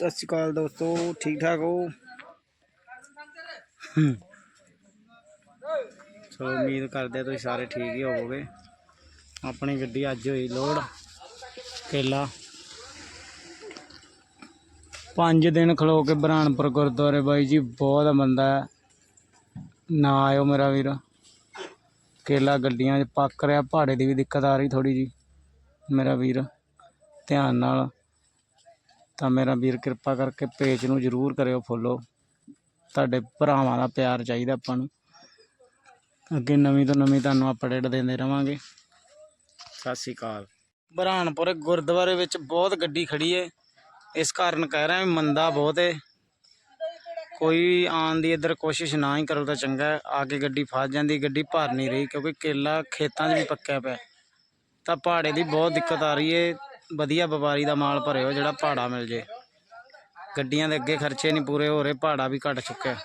ਸਤਿ ਸ਼੍ਰੀ ਅਕਾਲ ਦੋਸਤੋ ਠੀਕ ਠਾਕ ਹੋ। ਸੋ ਉਮੀਦ ਕਰਦੇ ਤੁਸੀਂ ਸਾਰੇ ਠੀਕ ਹੀ ਹੋਵੋਗੇ। ਆਪਣੀ ਗੱਡੀ ਅੱਜ ਹੋਈ ਲੋਡ ਕੇਲਾ। ਪੰਜ ਦਿਨ ਖਲੋ ਕੇ ਬਰਾਨਪੁਰ ਗੁਰਦੁਆਰੇ ਬਾਈ ਜੀ ਬਹੁਤ ਬੰਦਾ ਨਾ ਆਇਓ ਮੇਰਾ ਵੀਰ। ਕੇਲਾ ਗੱਡੀਆਂ 'ਚ ਪੱਕ ਰਿਹਾ ਭਾੜੇ ਦੀ ਵੀ ਦਿੱਕਤ ਆ ਰਹੀ ਥੋੜੀ ਜੀ ਮੇਰਾ ਵੀਰ ਧਿਆਨ ਨਾਲ। ਤਾਂ ਮੇਰਾ ਵੀਰ ਕਿਰਪਾ ਕਰਕੇ ਪੇਜ ਨੂੰ ਜਰੂਰ ਕਰਿਓ ਫੋਲੋ ਤੁਹਾਡੇ ਭਰਾਵਾਂ ਦਾ ਪਿਆਰ ਚਾਹੀਦਾ ਆਪਾਂ ਨੂੰ। ਅੱਗੇ ਨਵੀਂ ਤੋਂ ਨਵੀਂ ਤੁਹਾਨੂੰ ਅਪਡੇਟ ਦਿੰਦੇ ਰਵਾਂਗੇ। ਸਤਿ ਸ਼੍ਰੀ ਅਕਾਲ। ਬਰਾਨਪੁਰ ਗੁਰਦੁਆਰੇ ਵਿੱਚ ਬਹੁਤ ਗੱਡੀ ਖੜੀ ਏ। ਇਸ ਕਾਰਨ ਕਹਿ ਰਿਹਾ ਮੰਦਾ ਬਹੁਤ ਏ। ਕੋਈ ਆਉਣ ਦੀ ਇੱਧਰ ਕੋਸ਼ਿਸ਼ ਨਾ ਹੀ ਕਰੋ ਤਾਂ ਚੰਗਾ। ਆ ਕੇ ਗੱਡੀ ਫਸ ਜਾਂਦੀ ਗੱਡੀ ਭਰ ਨਹੀਂ ਰਹੀ ਕਿਉਂਕਿ ਕੇਲਾ ਖੇਤਾਂ 'ਚ ਵੀ ਪੱਕਿਆ ਪਿਆ। ਤਾਂ ਪਹਾੜੇ ਦੀ ਬਹੁਤ ਦਿੱਕਤ ਆ ਰਹੀ ਏ। ਵਧੀਆ ਵਪਾਰੀ ਦਾ ਮਾਲ ਭਰਿਓ ਜਿਹੜਾ ਪਹਾੜਾ ਮਿਲ ਜੇ। ਗੱਡੀਆਂ ਦੇ ਅੱਗੇ ਖਰਚੇ ਨਹੀਂ ਪੂਰੇ ਹੋ ਰਹੇ ਪਹਾੜਾ ਵੀ ਘਟ ਚੁੱਕਿਆ।